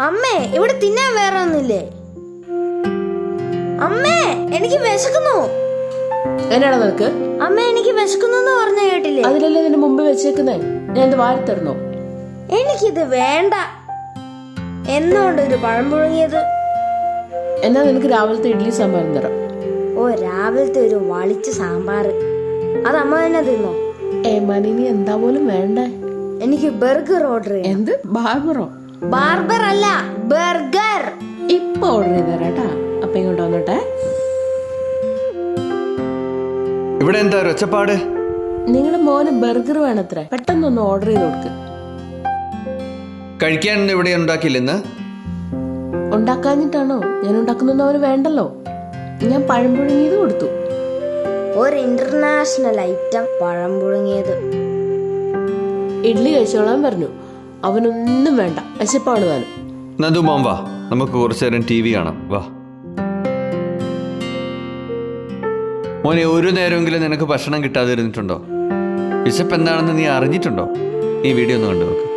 അമ്മേ ഇവിടെ തിന്നാൻ വേറെ ഒന്നില്ലേ അമ്മേ എനിക്ക് വിശക്കുന്നു. എന്നാണോ നിനക്ക്? അമ്മ എനിക്ക് വിശക്കുന്നു എന്ന് പറഞ്ഞ കേട്ടില്ലേ? അതിലല്ലേ നിന്റെ മുമ്പ് വെച്ചേക്കുന്നേ? ഞാൻ ഇത് വാരി തരുന്നു. എനിക്കിത് വേണ്ട. എന്നോണ്ട് ഒരു പഴം പുഴുങ്ങിയത്? എന്നാ നിനക്ക് രാവിലത്തെ ഇഡ്ഡലി സാമ്പാർ തരാം. ഓ രാവിലത്തെ ഒരു വളിച്ച സാമ്പാർ. അത് അമ്മ തന്നെ തിന്നോ? ഏ മനിനി എന്താ പോലും വേണ്ടേ? എനിക്ക് ബർഗർ ഓർഡർ ചെയ്യാം എന്ത്? ബാർബറോ ബാർബർ അല്ല ബർഗർ. ഇപ്പൊ ഓർഡർ ചെയ്ത് തരാട്ടാ അപ്പൊ ഇങ്ങോട്ട് വന്നോട്ടെ. ഇവിടെ എന്താ ഒച്ചപ്പാട്? നിങ്ങളുടെ മോന് ബർഗർ വേണത്രേ. പെട്ടെന്നൊന്ന് ഓർഡർ ചെയ്ത് കൊടുക്ക്. കഴിക്കാനൊന്നും ഇവിടെ ഉണ്ടാക്കിയില്ലെന്ന് ഉണ്ടാക്കാഞ്ഞിട്ടാണോ? ഞാൻ ഉണ്ടാക്കുന്നൊന്നും അവന് വേണ്ടല്ലോ. ഞാൻ പഴം പുഴുങ്ങിയത് കൊടുത്തു. ഒരു ഇന്റർനാഷണൽ ഐറ്റം പഴം പുഴുങ്ങിയത്. ഇഡ്ഡലി കഴിച്ചോളാൻ പറഞ്ഞു. അവനൊന്നും വേണ്ട. വിശപ്പാണ് താനും വാ. നമുക്ക് കുറച്ചു നേരം ടി വി കാണാം. വാ. മോനെ ഒരു നേരമെങ്കിലും നിനക്ക് ഭക്ഷണം കിട്ടാതിരുന്നിട്ടുണ്ടോ? വിശപ്പ് എന്താണെന്ന് നീ അറിഞ്ഞിട്ടുണ്ടോ? ഈ വീഡിയോ ഒന്ന് കണ്ടു നോക്ക്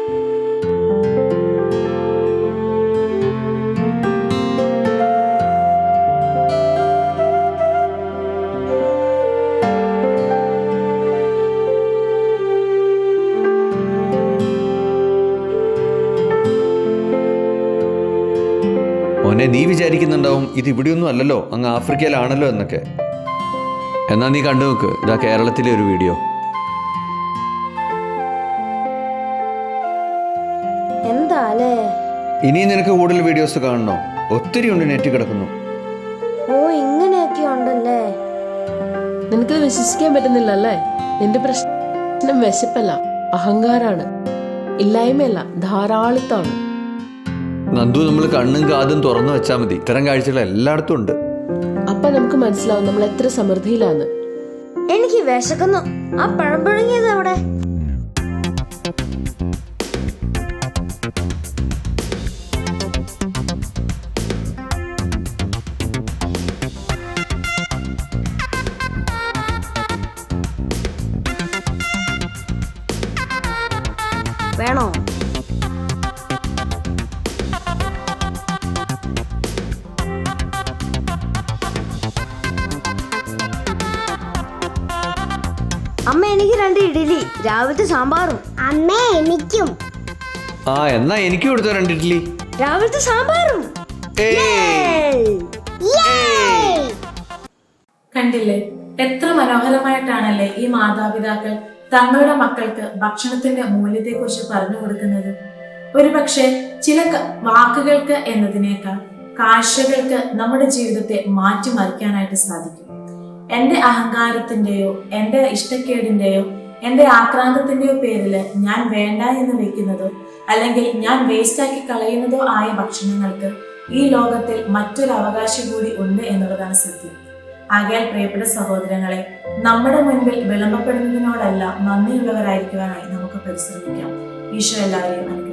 മോനെ നീ വിചാരിക്കുന്നുണ്ടാവും ഇത് ഇവിടെയൊന്നും അല്ലല്ലോ അങ്ങ് ആഫ്രിക്കയിലാണല്ലോ എന്നൊക്കെ. എന്നാ നീ കണ്ടു നോക്ക് ഇതാ കേരളത്തിലെ ഒരു വീഡിയോ. എന്താലേ? ഇനി ഇനിയും നിനക്ക് കൂടുതൽ വീഡിയോസ് കാണണോ? ഒത്തിരി ഉണ്ട് നെറ്റ് കിടക്കുന്നു. ഓ ഇങ്ങനെയൊക്കെ ഉണ്ടല്ലേ? നിനക്ക് വിശ്വസിക്കാൻ പറ്റുന്നില്ലല്ലേ? നിന്റെ പ്രശ്നം വിശപ്പല്ല അഹങ്കാരാണ് ഇല്ലായ്മയല്ല ധാരാളിത്താണ് നന്ദു നമ്മൾ കണ്ണും കാതും തുറന്നു വെച്ചാൽ മതി. ഇത്തരം കാഴ്ചകൾ എല്ലായിടത്തും ഉണ്ട്. അപ്പൊ നമുക്ക് മനസ്സിലാവും നമ്മൾ എത്ര സമൃദ്ധിയിലാണ്. എനിക്ക് വിശക്കുന്നു. ആ പഴം പുഴുങ്ങിയത് അവിടെ എനിക്ക് രണ്ട് ഇഡ്ഡലി രാവിലത്തെ സാമ്പാറും. അമ്മേ എനിക്കും. ആ എന്നാ എനിക്ക് കൊടുത്തോ രണ്ട് ഇഡ്ഡലി? രാവിലത്തെ സാമ്പാറും. ഏയ്. കണ്ടില്ലേ? എത്ര മനോഹരമായിട്ടാണല്ലേ ഈ മാതാപിതാക്കൾ തങ്ങളുടെ മക്കൾക്ക് ഭക്ഷണത്തിന്റെ മൂല്യത്തെക്കുറിച്ച് പറഞ്ഞു കൊടുക്കുന്നത്. ഒരുപക്ഷെ ചില വാക്കുകൾക്ക് എന്നതിനേക്കാൾ കാഴ്ചകൾക്ക് നമ്മുടെ ജീവിതത്തെ മാറ്റിമറിക്കാനായിട്ട് സാധിക്കും. എന്റെ അഹങ്കാരത്തിന്റെയോ എന്റെ ഇഷ്ടക്കേടിന്റെയോ എന്റെ ആക്രാന്തത്തിന്റെയോ പേരിൽ ഞാൻ വേണ്ട എന്ന് വെക്കുന്നതോ അല്ലെങ്കിൽ ഞാൻ വേസ്റ്റാക്കി കളയുന്നതോ ആയ ഭക്ഷണങ്ങൾക്ക് ഈ ലോകത്തിൽ മറ്റൊരു അവകാശം കൂടി ഉണ്ട് എന്നുള്ളതാണ് സത്യം. ആകയാൽ പ്രിയപ്പെട്ട സഹോദരങ്ങളെ നമ്മുടെ മുൻപിൽ വിളമ്പപ്പെടുന്നതിനോടല്ല നന്ദിയുള്ളവരായിരിക്കുവാനായി നമുക്ക് പരിശ്രമിക്കാം. ഈശോ എല്ലാവരെയും അനുഗ്രഹിക്കട്ടെ.